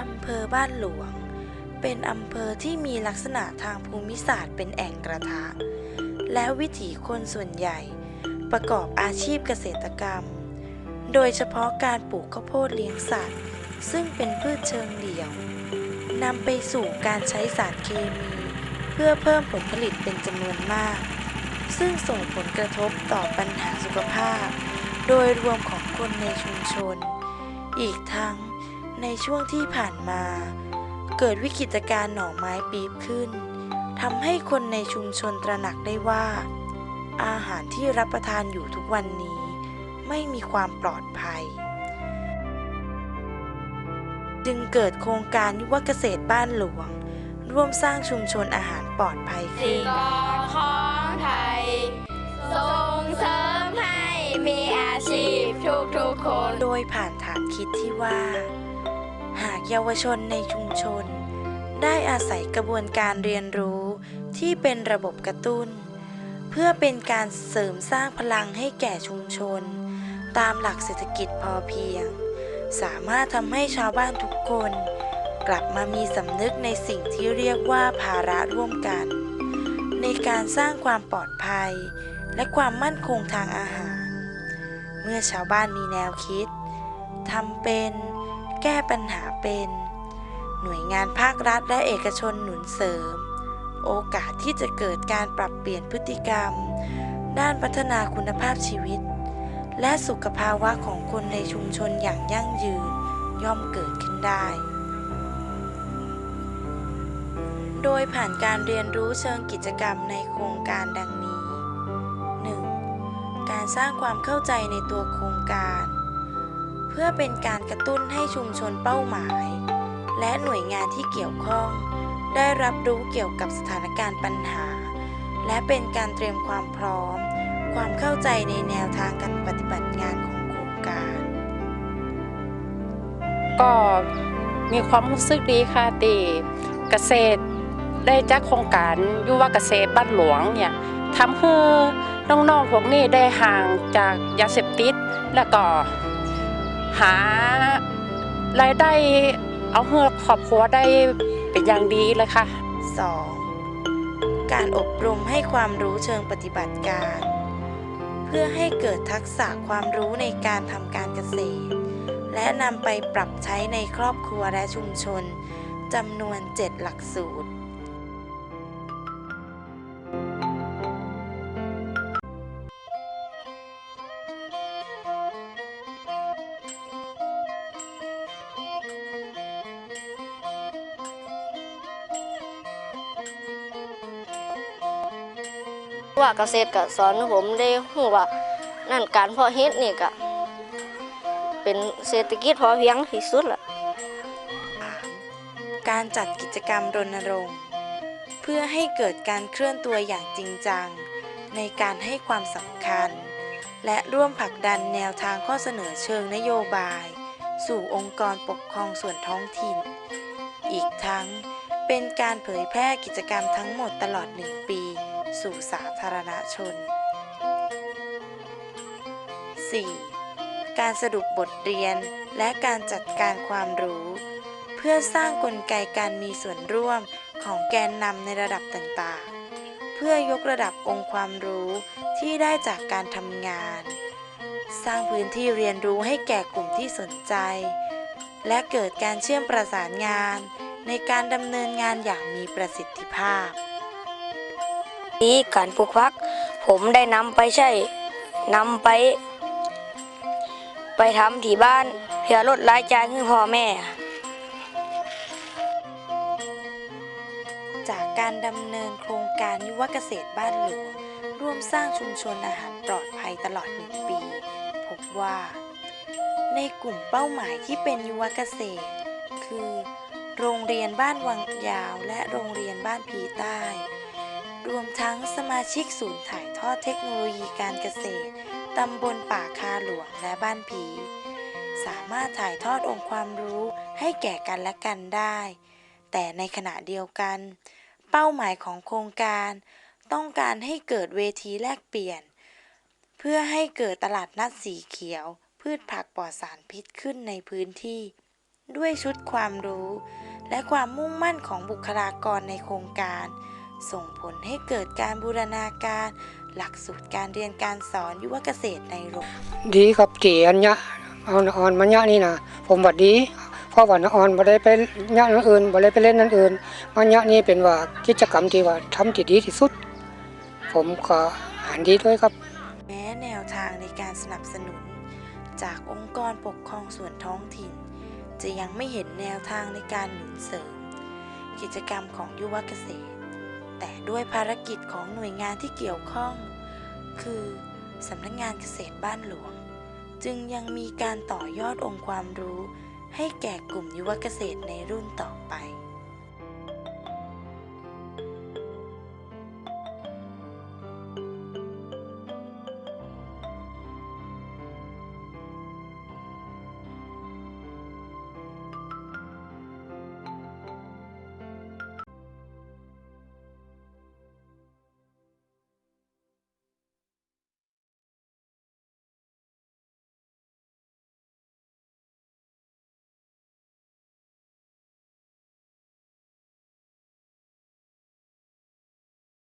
อำเภอบ้านหลวง เป็นอำเภอที่มีลักษณะทางภูมิศาสตร์เป็นแอ่งกระทะ และวิถีคนส่วนใหญ่ ประกอบอาชีพเกษตรกรรม โดยเฉพาะการปลูกข้าวโพดเลี้ยงสัตว์ ซึ่งเป็นพืชเชิงเดี่ยวนำไปสู่การใช้สารเคมี เพื่อเพิ่มผลผลิตเป็นจำนวนมาก ซึ่งส่งผลกระทบต่อปัญหาสุขภาพ โดยรวมของคนในชุมชน อีกทั้ง ในช่วงที่ผ่านมา เกิดวิกฤตการณ์หน่อไม้ปีบขึ้นทำให้คนในชุมชนตระหนักได้ว่า อาหารที่รับประทานอยู่ทุกวันนี้ ไม่มีความปลอดภัย จึงเกิดโครงการยุวเกษตรบ้านหลวง ร่วมสร้างชุมชนอาหารปลอดภัยสิขึ้นกรของไทยส่งเสริมให้มีอาชีพทุกทุกๆคน โดยผ่านฐานคิดที่ว่าหาก เยาวชนในชุมชน ได้อาศัยกระบวนการเรียนรู้ที่เป็นระบบกระตุ้น เพื่อเป็นการเสริมสร้างพลังให้แก่ชุมชน ตามหลักเศรษฐกิจพอเพียง สามารถทำให้ชาวบ้านทุกคน กลับมามีสำนึกในสิ่งที่เรียกว่าภาระร่วมกัน ในการสร้างความปลอดภัย และความมั่นคงทางอาหาร เมื่อชาวบ้านมีแนวคิดทำเป็น แก้ปัญหาเป็น หน่วยงานภาครัฐและเอกชนหนุนเสริม โอกาสที่จะเกิดการปรับเปลี่ยนพฤติกรรม ด้านพัฒนาคุณภาพชีวิต และสุขภาวะของคนในชุมชนอย่างยั่งยืนย่อมเกิดขึ้นได้ โดยผ่านการเรียนรู้เชิงกิจกรรมในโครงการดังนี้ 1. การสร้างความเข้าใจในตัวโครงการ เพื่อเป็นการกระตุ้นให้ชุมชนเป้าหมาย และหน่วยงานที่เกี่ยวข้อง ได้รับรู้เกี่ยวกับสถานการณ์ปัญหา และเป็นการเตรียมความพร้อม ความเข้าใจในแนวทางการปฏิบัติงานของโครงการ ก็มีความรู้สึกดีค่ะตีเกษตรได้จากโครงการยุวเกษตรบ้านหลวงเนี่ยทำให้น้องๆพวกนี้ได้ห่างจากยาเสพติด แล้วก็ หารายได้เอาเพื่อครอบครัวได้เป็นอย่างดีเลยค่ะ 2. การอบรมให้ความรู้เชิงปฏิบัติการ เพื่อให้เกิดทักษะความรู้ในการทำการเกษตร และนำไปปรับใช้ในครอบครัวและชุมชนจำนวน 7 หลักสูตร ว่าเกษตรก็สอนผมได้รู้ว่านั่นการเพาะเฮ็ดนี่ก็เป็นเศรษฐกิจพอเพียงที่สุดละการจัดกิจกรรมรณรงค์ เพื่อให้เกิดการเคลื่อนตัวอย่างจริงจัง ในการให้ความสำคัญ และร่วมผลักดันแนวทางข้อเสนอเชิงนโยบาย สู่องค์กรปกครองส่วนท้องถิ่น อีกทั้งเป็นการเผยแพร่กิจกรรมทั้งหมดตลอด1ปี สู่สาธารณชน 4. การสรุปบทเรียนและการจัดการความรู้ เพื่อสร้างกลไกการมีส่วนร่วมของแกนนำในระดับต่างๆ เพื่อยกระดับองค์ความรู้ที่ได้จากการทำงาน สร้างพื้นที่เรียนรู้ให้แก่กลุ่มที่สนใจ และเกิดการเชื่อมประสานงาน ในการดำเนินงานอย่างมีประสิทธิภาพ นี้การปลูกพัก ผมได้นำไปใช้นำไป ไปทำที่บ้านเพื่อลดรายจ่ายให้พ่อแม่ จากการดำเนินโครงการยุวเกษตรบ้านหลวงร่วมสร้างชุมชนอาหารปลอดภัยตลอดหนึ่งปี พบว่า ในกลุ่มเป้าหมายที่เป็นยุวเกษตร คือ โรงเรียนบ้านวังยาวและโรงเรียนบ้านพีใต้ รวมทั้งสมาชิกศูนย์ถ่ายทอดเทคโนโลยีการเกษตร ตำบลป่าคาหลวงและบ้านผี สามารถถ่ายทอดองค์ความรู้ให้แก่กันและกันได้ แต่ในขณะเดียวกัน เป้าหมายของโครงการ ต้องการให้เกิดเวทีแลกเปลี่ยน เพื่อให้เกิดตลาดนัดสีเขียว พืชผักปลอดสารพิษขึ้นในพื้นที่ ด้วยชุดความรู้ และความมุ่งมั่นของบุคลากรในโครงการ ส่งผลให้เกิดการบูรณาการ หลักสูตรการเรียนการสอนยุวเกษตรในโรงดีครับที่อันเนี้ยเอานออนมันเนี้ยนี่นะผมว่าดีเพราะว่าน้าออนบ่ได้ไปเนี้ยนั่นอื่นบ่ได้ไปเล่นนั่นอื่นมันเนี้ยนี่เป็นว่ากิจกรรมที่ว่าทำที่ดีที่สุด ผมก็หันดีด้วยครับ แม้แนวทางในการสนับสนุน จากองค์กรปกครองส่วนท้องถิ่น จะยังไม่เห็นแนวทางในการหนุนเสริม กิจกรรมของยุวเกษตร แต่ด้วยภารกิจของหน่วยงานที่เกี่ยวข้อง คือสำนักงานเกษตรบ้านหลวง จึงยังมีการต่อยอดองค์ความรู้ ให้แก่กลุ่มยุวเกษตรในรุ่นต่อไป